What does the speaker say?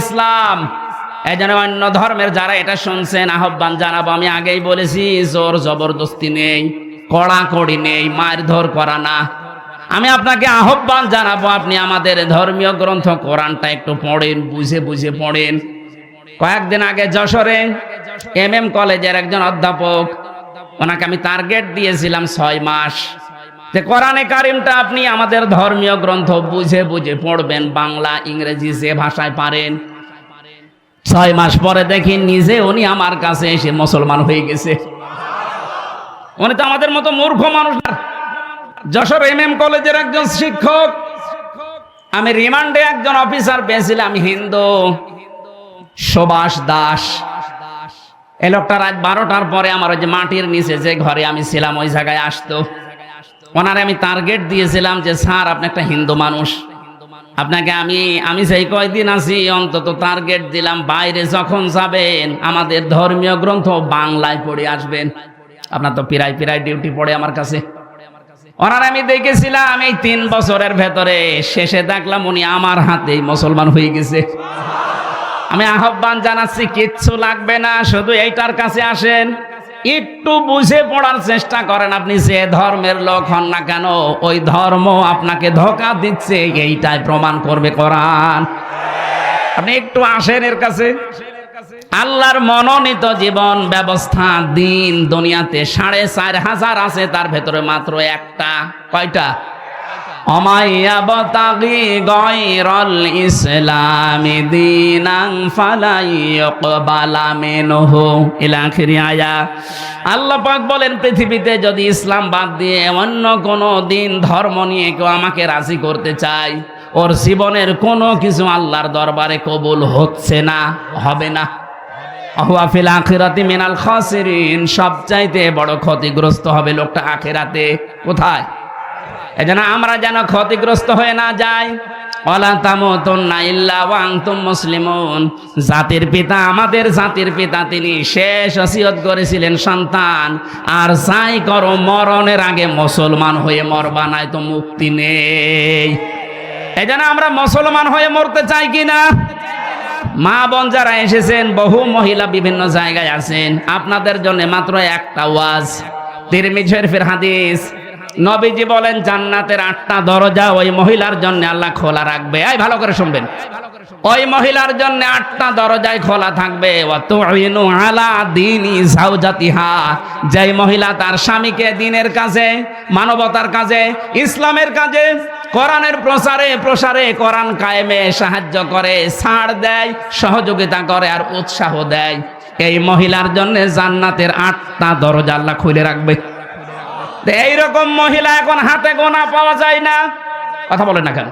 ইসলাম। এই জন্য অন্য ধর্মের যারা এটা শুনছেন, আহ্বান জানাব, আমি আগেই বলেছি, জোর জবরদস্তি নেই, কড়াকড়ি নেই, মারধর করা না। আমি আপনাকে আহ্বান জানাব, আপনি আমাদের ধর্মীয় গ্রন্থ কোরআনটা একটু পড়েন, বুঝে বুঝে পড়েন। কয়েকদিন আগে যশোরে এম এম কলেজের একজন অধ্যাপক, ওনাকে আমি টার্গেট দিয়েছিলাম ছয় মাস। যে কোরআনে কারিমটা আপনি আমাদের ধর্মীয় গ্রন্থ বুঝে বুঝে পড়বেন, বাংলা, ইংরেজি যে ভাষায় পারেন। ছয় মাস পরে দেখি নিজে উনি আমার কাছে এসে মুসলমান হয়ে গেছে। উনি তো আমাদের মতো মূর্খ মানুষ যশোর এম এম কলেজের একজন শিক্ষক, আমি রিমান্ডে একজন অফিসার পেয়েছিলাম হিন্দু। সুভাষ দাস। এই লোকটা রাত বারোটার পরে আমার ওই যে মাটির নিচে যে ঘরে আমি ছিলাম, ওই জায়গায় আসতো। ওনারে আমি টার্গেট দিয়েছিলাম যে, স্যার, আপনি একটা হিন্দু মানুষ। আপনাকে আমি আমি সেই কয়দিন আছি, অন্তত টার্গেট দিলাম। বাইরে যখন যাবেন, আমাদের ধর্মীয় গ্রন্থ বাংলায় পড়ে আসবেন। আপনার তো পিরাই পিরায় ডিউটি পড়ে আমার কাছে। ওনার আমি দেখেছিলাম এই তিন বছরের ভেতরে। শেষে দেখলাম উনি আমার হাতেই মুসলমান হয়ে গেছে। আমি আহ্বান জানাচ্ছি, কিচ্ছু লাগবে না, শুধু এইটার কাছে আসেন। একটু বুঝে পড়ার চেষ্টা করেন আপনি যে ধর্মের লোক হন না কেন, ওই ধর্ম আপনাকে ধোকা দিচ্ছে, এইটাই প্রমাণ করবে কোরআন। আপনি একটু আসেন এর কাছে। আল্লাহর মনোনীত জীবন ব্যবস্থা দিন দুনিয়াতে সাড়ে চার হাজার আছে, তার ভেতরে মাত্র একটা। কয়টা? গয়রল দিনাং বলেন, পৃথিবীতে যদি ইসলাম বাদ দিয়ে অন্য কোনো দিন ধর্ম নিয়ে কেউ আমাকে রাজি করতে চায়, ওর জীবনের কোনো কিছু আল্লাহর দরবারে কবুল হচ্ছে না, হবে না। আহুয়াফিল আখিরাতি মিনাল খাসিরিন, সবচাইতে বড় ক্ষতিগ্রস্ত হবে লোকটা আখেরাতে। কোথায়? এজন্য আমরা যেন ক্ষতিগ্রস্ত হয়ে না যাই। ওয়ালা তামুতুন্না ইল্লা ওয়া মুসলিমুন। জাতির পিতা, আমাদের জাতির পিতা, তিনি শেষ ওসিয়ত করেছিলেন সন্তান। আর যাই করো, মরণের আগে মুসলমান হয়ে মরবা, নাই তো মুক্তি নেই। এই আমরা মুসলমান হয়ে মরতে চাই কি না? মা বোন যারা এসেছেন, বহু মহিলা বিভিন্ন জায়গায় আছেন। আপনাদের জন্য মাত্র একটা ওয়াজ। তিরমিজ শরীফের হাদিস নবীজি বলেন, জান্নাতের আটটা দরজা ওই মহিলার জন্য আল্লাহ খোলা রাখবে। এই ভালো করে শুনবেন। ওই মহিলার জন্য আটটা দরজায় খোলা থাকবে। যেই মহিলা তার স্বামীকে দিনের কাজে, মানবতার কাজে, ইসলামের কাজে, কোরআনের প্রসারে প্রসারে কোরআন কায়েমে সাহায্য করে, ছাড় দেয়, সহযোগিতা করে আর উৎসাহ দেয়। এই মহিলার জন্য জান্নাতের আটটা দরজা আল্লাহ খুলে রাখবে। এইরকম মহিলা এখন হাতে গোনা পাওয়া যায় না। কথা বলেন না কেন?